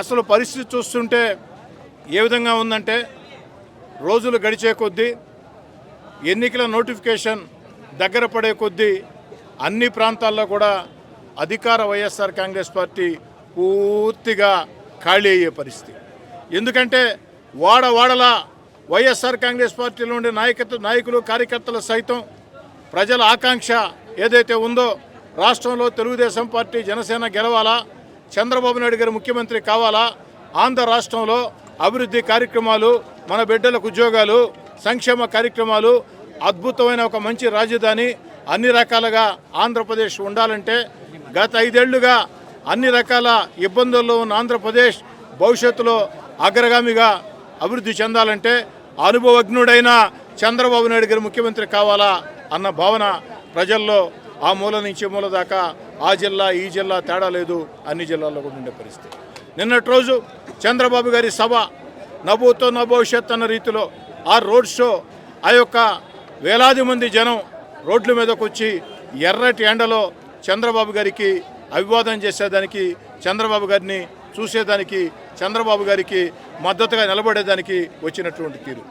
అసలు పరిస్థితి చూస్తుంటే ఏ విధంగా ఉందంటే రోజులు గడిచే కొద్దీ ఎన్నికల నోటిఫికేషన్ దగ్గర పడే కొద్దీ అన్ని ప్రాంతాల్లో కూడా అధికార వైఎస్ఆర్ కాంగ్రెస్ పార్టీ పూర్తిగా ఖాళీ అయ్యే పరిస్థితి. ఎందుకంటే వాడ వాడలా వైఎస్ఆర్ కాంగ్రెస్ పార్టీలో ఉండే నాయకత్వ నాయకులు కార్యకర్తలు సైతం ప్రజల ఆకాంక్ష ఏదైతే ఉందో రాష్ట్రంలో తెలుగుదేశం పార్టీ జనసేన గెలవాలా చంద్రబాబు నాయుడు గారు ముఖ్యమంత్రి కావాలా? ఆంధ్ర రాష్ట్రంలో అభివృద్ధి కార్యక్రమాలు మన బిడ్డలకు ఉద్యోగాలు సంక్షేమ కార్యక్రమాలు అద్భుతమైన ఒక మంచి రాజధాని అన్ని రకాలుగా ఆంధ్రప్రదేశ్ ఉండాలంటే గత ఐదేళ్ళుగా అన్ని రకాల ఇబ్బందుల్లో ఉన్న ఆంధ్రప్రదేశ్ భవిష్యత్తులో అగ్రగామిగా అభివృద్ధి చెందాలంటే అనుభవజ్ఞుడైన చంద్రబాబు నాయుడు గారు ముఖ్యమంత్రి కావాలా? అన్న భావన ప్రజల్లో ఆ మూల నుంచి మూల దాకా ఆ జిల్లా ఈ జిల్లా తేడా లేదు అన్ని జిల్లాల్లో కూడా ఉండే పరిస్థితి. నిన్నటి రోజు చంద్రబాబు గారి సభ నవ్వుతో నా భవిష్యత్ అన్న రీతిలో ఆ రోడ్ షో ఆ యొక్క వేలాది మంది జనం రోడ్ల మీదకు వచ్చి ఎర్రటి ఎండలో చంద్రబాబు గారికి అభివాదం చేసేదానికి చంద్రబాబు గారిని చూసేదానికి చంద్రబాబు గారికి మద్దతుగా నిలబడేదానికి వచ్చినటువంటి తీరు.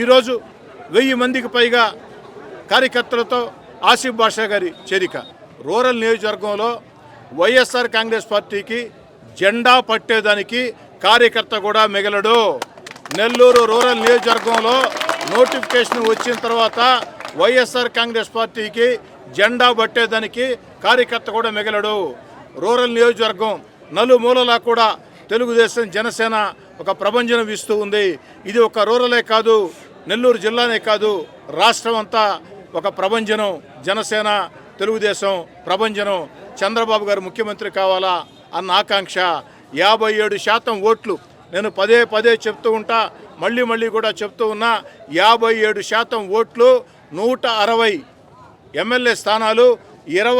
ఈరోజు వెయ్యి మందికి పైగా కార్యకర్తలతో ఆసిఫ్ బాషా గారి చేరిక. రూరల్ నియోజకవర్గంలో వైఎస్ఆర్ కాంగ్రెస్ పార్టీకి జెండా పట్టేదానికి కార్యకర్త కూడా మిగలడు. నెల్లూరు రూరల్ నియోజకవర్గంలో నోటిఫికేషన్ వచ్చిన తర్వాత వైఎస్ఆర్ కాంగ్రెస్ పార్టీకి జెండా పట్టేదానికి కార్యకర్త కూడా మిగలడు. రూరల్ నియోజకవర్గం నలుమూలలా కూడా తెలుగుదేశం జనసేన ఒక ప్రభంజనం ఇస్తూ ఉంది. ఇది ఒక రూరలే కాదు నెల్లూరు జిల్లానే కాదు రాష్ట్రం అంతా ఒక ప్రభంజనం జనసేన తెలుగుదేశం ప్రభంజనం చంద్రబాబు గారు ముఖ్యమంత్రి కావాలా అన్న ఆకాంక్ష. యాభై ఏడు శాతం ఓట్లు నేను పదే పదే చెప్తూ ఉంటా మళ్ళీ మళ్ళీ కూడా చెప్తూ ఉన్నా యాభై ఏడు శాతం ఓట్లు నూట అరవై ఎమ్మెల్యే స్థానాలు ఇరవై